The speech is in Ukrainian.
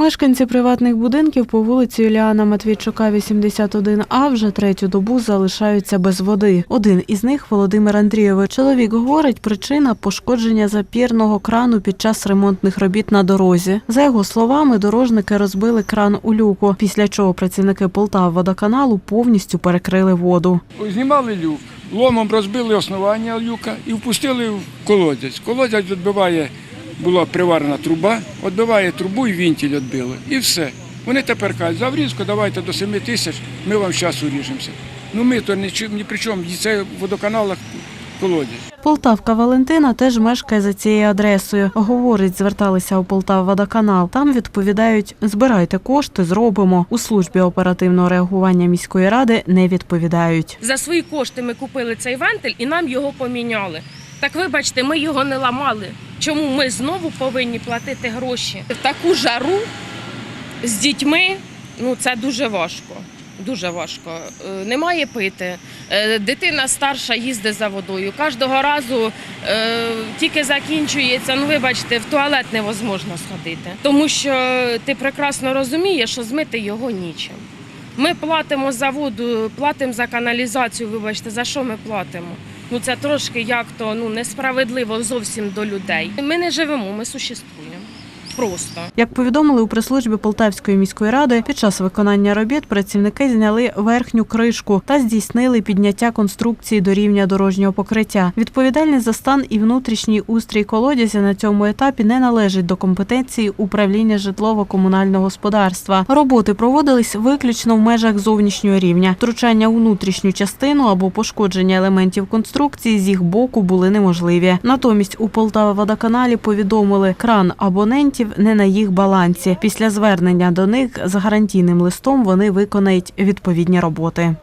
Мешканці приватних будинків по вулиці Юліана Матвійчука, 81А, вже третю добу залишаються без води. Один із них Володимир Андрійович. Чоловік говорить, причина пошкодження запірного крану під час ремонтних робіт на дорозі. За його словами, дорожники розбили кран у люку, після чого працівники Полтавводоканалу повністю перекрили воду. Знімали люк, ломом розбили основання люка і впустили в колодязь. Колодязь відбиває, була приварена труба, відбиває трубу і вінтіль відбили. І все. Вони тепер кажуть, за врізку давайте до 7 тисяч, ми вам зараз уріжемося. Ну ми то ні, ні при чому, це в водоканалах колодязь. Полтавка Валентина теж мешкає за цією адресою. Говорить, зверталися у Полтавводоканал. Там відповідають: збирайте кошти, зробимо. У службі оперативного реагування міської ради не відповідають. За свої кошти ми купили цей вентиль і нам його поміняли. Так вибачте, ми його не ламали. Чому ми знову повинні платити гроші? В таку жару з дітьми ну це дуже важко. Дуже важко. Е, Немає пити. Е, Дитина старша їздить за водою. Кожного разу е, тільки закінчується. Ну, вибачте, в туалет невозможно сходити. Тому що ти прекрасно розумієш, що змити його нічим. Ми платимо за воду, платимо за каналізацію. Вибачте, за що ми платимо? Ну це трошки як то ну несправедливо зовсім до людей. Ми не живемо, ми существуємо. Просто. Як повідомили у прес-службі Полтавської міської ради, під час виконання робіт працівники зняли верхню кришку та здійснили підняття конструкції до рівня дорожнього покриття. Відповідальність за стан і внутрішній устрій колодязя на цьому етапі не належить до компетенції управління житлово-комунального господарства. Роботи проводились виключно в межах зовнішнього рівня. Втручання у внутрішню частину або пошкодження елементів конструкції з їх боку були неможливі. Натомість у Полтава водоканалі повідомили, кран абонентів не на їх балансі. Після звернення до них з гарантійним листом вони виконають відповідні роботи.